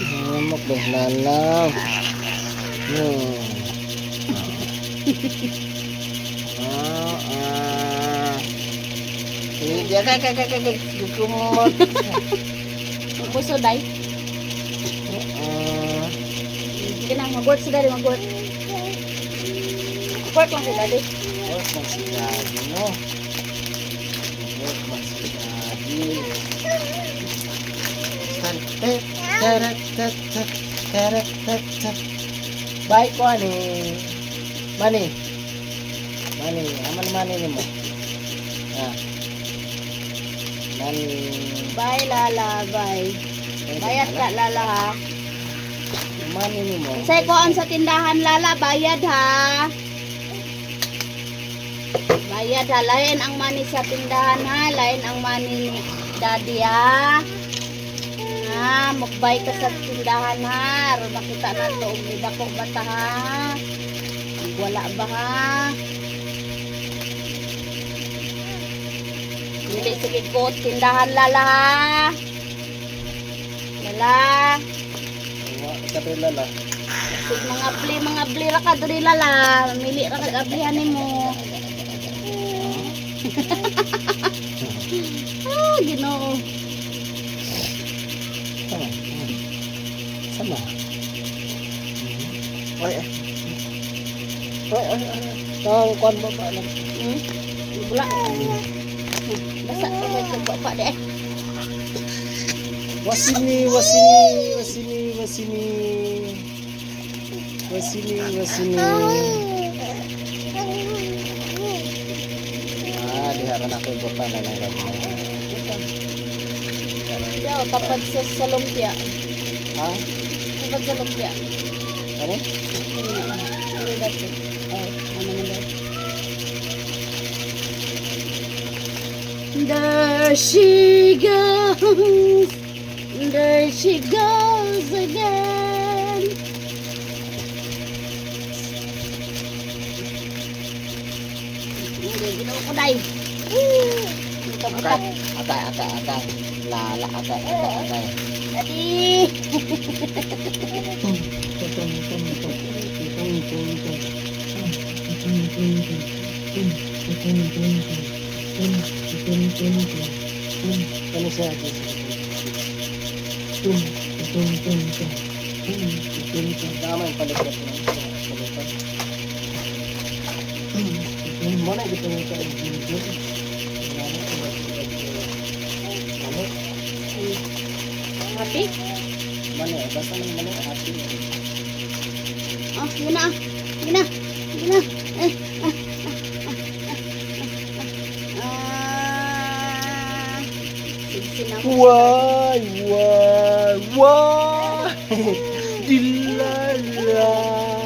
Hamok deh lalang. Hmm. Ah, ah. Iya, kak, kak, kak, kak, kumot. Puso, day. Ah, Sige na, mag-work si daddy, mag-work. Work lang si daddy. work man si daddy, no? Work man si daddy. Tarat, Baik ko ani. Mani. Mani, aman mani ni mo. Ah. Mani. Bye, Lala, bye. Bayad ka, Lala, ha? Mani ni mo. Say ko sa tindahan, Lala, bayad, ha? Bayad, ha? Lain ang money sa tindahan, ha? Lain ang money ni daddy, ha? Ha? Mukbay ka sa tindahan, ha? Ro nakita na to, umida ko bata, ha? Wala ba, ha? Dili sige ko, tindahan, Lala, ha? Lala. Kape lala. Sig mga bli, mga bli ra ka diri lala. Mili ra ka ablihan nimo. Sama. Sama. Ay, ay. Ay, ay, ay. Tang kwan ba ba lang. Hmm? Bula. Basa ka ba sa bapa de eh. Wasini, wasini, wasini, wasini. Wasini, wasini. Ah, diharan ako bota na lang. Yo, tapad sa sa lumpia. Ha? Tapad sa lumpia. Ano? Dili dati. Oh, ano man daw. There she goes, there she goes again. Hindi, ginawa ko dahil. Ito mo Atay, atay, atay, atay. Lala, atay, atay, atay. Daddy. Ano siya? Tama yung palikat mo. Palikat. Mana gitu yung palikat? ate? mana basta ng mali ate. Ah, yun na. Eh, ah. wah wah wah, Dilala.